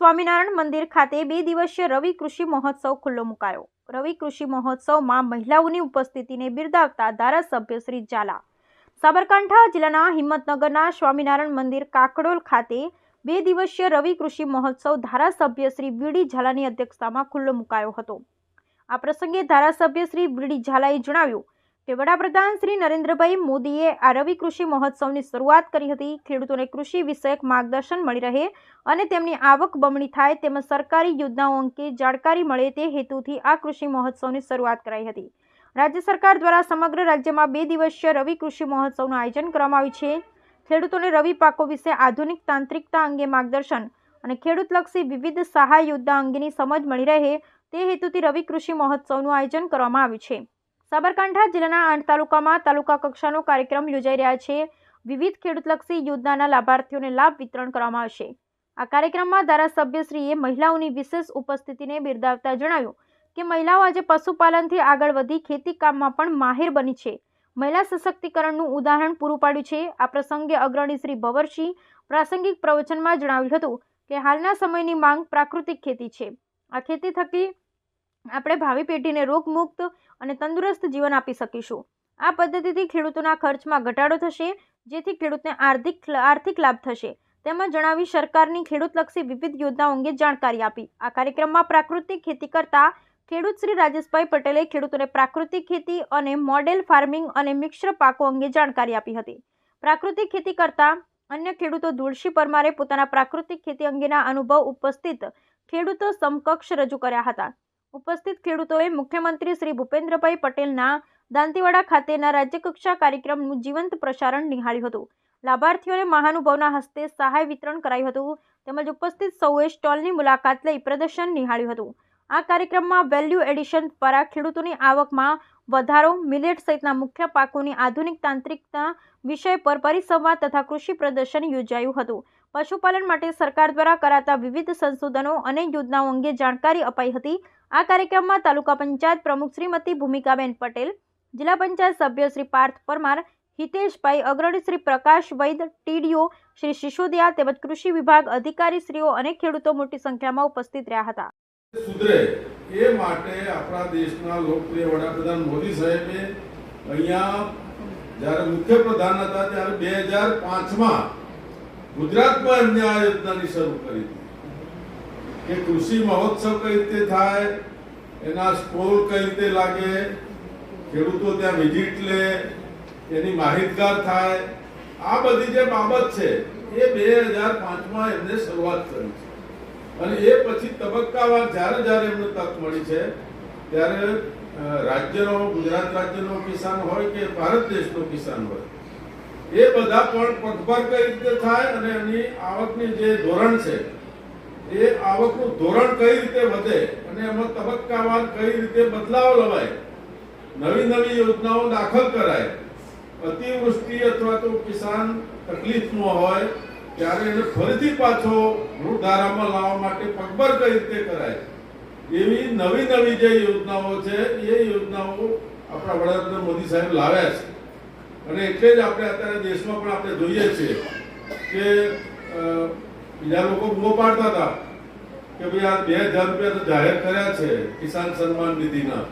સ્વામિનારાયણ મંદિર ખાતે બે દિવસીય રવિ કૃષિ મહોત્સવ ખુલ્લો મુકાયો. રવિ કૃષિ મહોત્સવમાં મહિલાઓની ઉપસ્થિતિને બિરદાવતા ધારાસભ્ય શ્રી ઝાલા. સાબરકાંઠા જિલ્લાના હિંમતનગરના સ્વામિનારાયણ મંદિર કાકડોલ ખાતે બે દિવસીય રવિ કૃષિ મહોત્સવ ધારાસભ્ય શ્રી બીડી ઝાલાની અધ્યક્ષતામાં ખુલ્લો મુકાયો હતો. આ પ્રસંગે ધારાસભ્ય શ્રી બીડી ઝાલાએ જણાવ્યું કે વડાપ્રધાન શ્રી નરેન્દ્રભાઈ મોદીએ આ રવિ કૃષિ મહોત્સવની શરૂઆત કરી હતી. ખેડૂતોને કૃષિ વિષયક માર્ગદર્શન મળી રહે અને તેમની આવક બમણી થાય તેમજ સરકારી યોજનાઓ અંગે જાણકારી મળે તે હેતુથી આ કૃષિ મહોત્સવની શરૂઆત કરાઈ હતી. રાજ્ય સરકાર દ્વારા સમગ્ર રાજ્યમાં બે દિવસીય રવિ કૃષિ મહોત્સવનું આયોજન કરવામાં આવ્યું છે. ખેડૂતોને રવિ પાકો વિશે આધુનિક તાંત્રિકતા અંગે માર્ગદર્શન અને ખેડૂતલક્ષી વિવિધ સહાય યોજના અંગેની સમજ મળી રહે તે હેતુથી રવિ કૃષિ મહોત્સવનું આયોજન કરવામાં આવ્યું છે. સાબરકાંઠા જિલ્લાના આઠ તાલુકામાં તાલુકા કક્ષાનો કાર્યક્રમ યોજાઈ રહ્યા છે. વિવિધ ખેડૂતલક્ષી યોજનાના લાભાર્થીઓને લાભ વિતરણ કરવામાં આવશે. આ કાર્યક્રમમાં ધારાસભ્યશ્રીએ મહિલાઓની વિશેષ ઉપસ્થિતિને બિરદાવતા જણાવ્યું કે મહિલાઓ આજે પશુપાલનથી આગળ વધી ખેતી કામમાં પણ માહિર બની છે. મહિલા સશક્તિકરણનું ઉદાહરણ પૂરું પાડ્યું છે. આ પ્રસંગે અગ્રણી શ્રી ભવરસિંહ પ્રાસંગિક પ્રવચનમાં જણાવ્યું હતું કે હાલના સમયની માંગ પ્રાકૃતિક ખેતી છે. આ ખેતી થકી આપણે ભાવિ પેઢીને રોગમુક્ત અને તંદુરસ્ત જીવન આપી શકીશું. આ પદ્ધતિથી ખેડૂતોના ખર્ચમાં ઘટાડો થશે, જેથી ખેડૂતને આર્થિક આર્થિક લાભ થશે. તેમજ જણાવી સરકારની ખેડૂતલક્ષી વિવિધ યોજનાઓ અંગે જાણકારી આપી. આ કાર્યક્રમમાં પ્રાકૃતિક ખેતી કરતા ખેડૂત શ્રી રાજેશભાઈ પટેલે ખેડૂતોને પ્રાકૃતિક ખેતી અને મોડેલ ફાર્મિંગ અને મિશ્ર પાકો અંગે જાણકારી આપી હતી. પ્રાકૃતિક ખેતી કરતા અન્ય ખેડૂતો તુલસી પરમારે પોતાના પ્રાકૃતિક ખેતી અંગેના અનુભવ ઉપસ્થિત ખેડૂતો સમકક્ષ રજૂ કર્યા હતા. ઉપસ્થિત ખેડૂતોએ મુખ્યમંત્રી શ્રી ભૂપેન્દ્રભાઈ પટેલના દાંતીવાડા ખાતેના રાજ્યકક્ષા કાર્યક્રમનું જીવંત પ્રસારણ નિહાળ્યું હતું. લાભાર્થીઓને મહાનુભાવના હસ્તે સહાય વિતરણ કરાયું હતું. તેમજ ઉપસ્થિત સૌએ સ્ટોલની મુલાકાત લઈ પ્રદર્શન નિહાળ્યું હતું. આ કાર્યક્રમમાં વેલ્યુ એડિશન દ્વારા ખેડૂતોની આવકમાં વધારો મિલેટ સહિતના મુખ્ય પાકોની આધુનિક તાંત્રિકતા વિષય પર પરિસંવાદ તથા કૃષિ પ્રદર્શન યોજાયું હતું. પશુપાલન માટે સરકાર દ્વારા કરાતા વિવિધ સંશોધનો અને યોજનાઓ અંગે જાણકારી અપાઈ હતી. આ કાર્યક્રમમાં તાલુકા પંચાયત પ્રમુખ શ્રીમતી ભૂમિકાબેન પટેલ, જિલ્લા પંચાયત સભ્ય શ્રી પાર્થ પરમાર, હિતેશભાઈ અગ્રણી શ્રી પ્રકાશ વૈદ, ટીડીઓ શ્રી સિસોદિયા તેમજ કૃષિ વિભાગ અધિકારીશ્રીઓ અને ખેડૂતો મોટી સંખ્યામાં ઉપસ્થિત રહ્યા હતા. સુધરે એ માટે આપણા દેશના લોકપ્રિય વડાપ્રધાન મોદી સાહેબે અહીંયા જ્યારે મુખ્ય પ્રધાન હતા ત્યારે બે હજાર પાંચમાં ગુજરાતમાં એમને આ યોજનાની શરૂ કરી હતી. કે કૃષિ મહોત્સવ કઈ રીતે થાય, એના સ્ટોલ કઈ રીતે લાગે, ખેડૂતો ત્યાં વિઝિટ લે, એની માહિતગાર થાય, આ બધી જે બાબત છે, એ બે હજાર પાંચમાં એમને શરૂઆત કરી છે. અને એ પછી તબક્કાવાર જ્યારે જ્યારે એમને તક મળી છે, ત્યારે રાજ્યનો, ગુજરાત રાજ્યનો કિસાન હોય કે ભારત દેશનો કિસાન હોય, એ બધા પણ પગભર કઈ રીતે થાય અને એની આવકની જે ધોરણ છે એ આવકનું ધોરણ કઈ રીતે વધે અને એમાં તબક્કાવાર કઈ રીતે બદલાવ લવાય, નવી નવી યોજનાઓ દાખલ કરાય, અતિવૃષ્ટિ અથવા તો કિસાન તકલીફમાં હોય, ત્યારે એને ફરીથી પાછો મૂળધારામાં લાવવા માટે પગભર કઈ રીતે કરાય? એવી નવી નવી જે યોજનાઓ છે, એ યોજનાઓ આપણા વડાપ્રધાન મોદી સાહેબ લાવ્યા છે. અને એટલે જ આપણે અત્યારે દેશમાં પણ આપણે જોઈએ છીએ કે બીજા લોકો બૂમો પાડતા હતા કે ભાઈ આ બે હજાર રૂપિયા તો જાહેર કર્યા છે કિસાન સન્માન નિધિના.